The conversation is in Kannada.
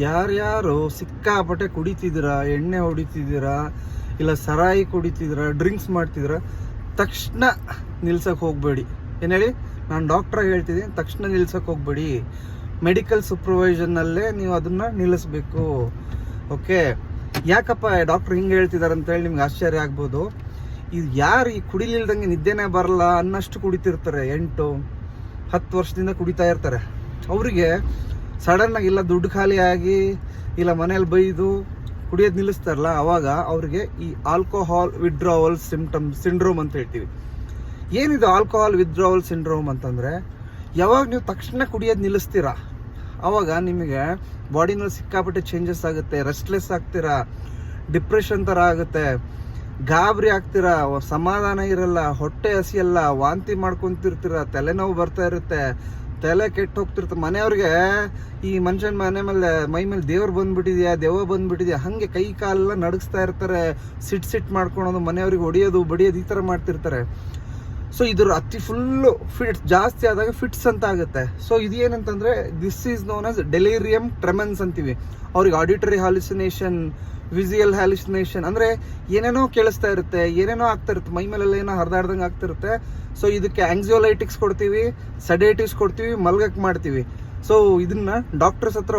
ಯಾರ್ಯಾರು ಸಿಕ್ಕಾಪಟ್ಟೆ ಕುಡಿತಿದ್ದೀರಾ, ಎಣ್ಣೆ ಹೊಡಿತಿದ್ದೀರಾ, ಇಲ್ಲ ಸರಾಯಿ ಕುಡಿತಿದ್ದೀರಾ ಡ್ರಿಂಕ್ಸ್ ಮಾಡ್ತಿದ್ದೀರಾ, ತಕ್ಷಣ ನಿಲ್ಸಕ್ಕೆ ಹೋಗಬೇಡಿ. ಏನು ಹೇಳಿ? ನಾನು ಡಾಕ್ಟ್ರಾಗಿ ಹೇಳ್ತಿದ್ದೀನಿ, ತಕ್ಷಣ ನಿಲ್ಸಕ್ಕೆ ಹೋಗಬೇಡಿ. ಮೆಡಿಕಲ್ ಸೂಪರ್ವೈಷನ್ನಲ್ಲೇ ನೀವು ಅದನ್ನು ನಿಲ್ಲಿಸ್ಬೇಕು. ಓಕೆ ಯಾಕಪ್ಪ ಡಾಕ್ಟ್ರ್ ಹಿಂಗೆ ಹೇಳ್ತಿದ್ದಾರೆ ಅಂತೇಳಿ ನಿಮ್ಗೆ ಆಶ್ಚರ್ಯ ಆಗ್ಬೋದು. ಇದು ಯಾರು ಈ ಕುಡಿಲಿಲ್ದಂಗೆ ನಿದ್ದೆನೇ ಬರಲ್ಲ ಅನ್ನಷ್ಟು ಕುಡಿತಿರ್ತಾರೆ. ಎಂಟು, ಹತ್ತು ವರ್ಷದಿಂದ ಕುಡಿತಾ ಇರ್ತಾರೆ. ಅವರಿಗೆ ಸಡನ್ನಾಗಿ ಇಲ್ಲ, ದುಡ್ಡು ಖಾಲಿ ಆಗಿ, ಇಲ್ಲ ಮನೇಲಿ ಬೈದು ಕುಡಿಯೋದು ನಿಲ್ಲಿಸ್ತಾರಲ್ಲ, ಅವಾಗ ಅವ್ರಿಗೆ ಈ ಆಲ್ಕೋಹಾಲ್ ವಿಡ್ರಾವಲ್ ಸಿಂಪ್ಟಮ್ ಸಿಂಡ್ರೋಮ್ ಅಂತ ಹೇಳ್ತೀವಿ. ಏನಿದು ಆಲ್ಕೋಹಾಲ್ ವಿಡ್ರಾವಲ್ ಸಿಂಡ್ರೋಮ್ ಅಂತಂದರೆ, ಯಾವಾಗ ನೀವು ತಕ್ಷಣ ಕುಡಿಯೋದು ನಿಲ್ಲಿಸ್ತೀರಾ? ಅವಾಗ ನಿಮಗೆ ಬಾಡಿನಲ್ಲಿ ಸಿಕ್ಕಾಪಟ್ಟೆ ಚೇಂಜಸ್ ಆಗುತ್ತೆ ರೆಸ್ಟ್ಲೆಸ್ ಆಗ್ತೀರಾ ಡಿಪ್ರೆಷನ್ ಥರ ಆಗುತ್ತೆ, ಗಾಬರಿ ಆಗ್ತೀರಾ, ಸಮಾಧಾನ ಇರಲ್ಲ, ಹೊಟ್ಟೆ ಹಸಿಯಲ್ಲ, ವಾಂತಿ ಮಾಡ್ಕೊತಿರ್ತೀರ, ತಲೆನೋವು ಬರ್ತಾ ಇರುತ್ತೆ ತಲೆ ಕೆಟ್ಟು ಹೋಗ್ತಿರ್ತ ಮನೆಯವ್ರಿಗೆ ಈ ಮನುಷ್ಯನ ಮನೆ ಮೇಲೆ, ಮೈ ಮೇಲೆ ದೇವ್ರು ಬಂದ್ಬಿಟ್ಟಿದ್ಯಾ ದೇವ ಬಂದ್ಬಿಟ್ಟಿದ್ಯಾ, ಹಾಗೆ ಕೈ ಕಾಲೆಲ್ಲ ನಡಗಿಸ್ತಾ ಇರ್ತಾರೆ. ಸಿಟ್ ಸಿಟ್ ಮಾಡ್ಕೊಳೋದು ಮನೆಯವ್ರಿಗೆ ಹೊಡಿಯೋದು, ಬಡಿಯೋದು ಈ ಥರ ಮಾಡ್ತಿರ್ತಾರೆ. ಸೊ ಇದ್ರ ಅತಿ ಫುಲ್ಲು ಫಿಟ್ಸ್ ಜಾಸ್ತಿ ಆದಾಗ ಫಿಟ್ಸ್ ಅಂತ ಆಗುತ್ತೆ. So ಇದೇನಂತಂದ್ರೆ this is known as delirium tremens ಅಂತೀವಿ. ಅವ್ರಿಗೆ ಆಡಿಟರಿ ಹಾಲಿಸಿನೇಷನ್ ವಿಸಿಯಲ್ ಹ್ಯಾಲಿಸಿನೇಷನ್ ಅಂದ್ರೆ ಏನೇನೋ ಕೇಳಿಸ್ತಾ ಇರುತ್ತೆ, ಏನೇನೋ ಆಗ್ತಾ ಇರುತ್ತೆ. ಮೈ ಮೇಲೆಲ್ಲ ಏನೋ ಹರಿದಾಡ್ದಂಗೆ ಆಗ್ತಿರುತ್ತೆ ಸೊ ಇದಕ್ಕೆ ಆಂಗ್ಸಿಯೋಲೈಟಿಕ್ಸ್ ಕೊಡ್ತೀವಿ ಸಡೇಟಿವ್ಸ್ ಕೊಡ್ತೀವಿ ಮಲ್ಗಕ್ಕೆ ಮಾಡ್ತೀವಿ. ಸೊ ಇದನ್ನ ಡಾಕ್ಟರ್ಸ್ ಹತ್ರ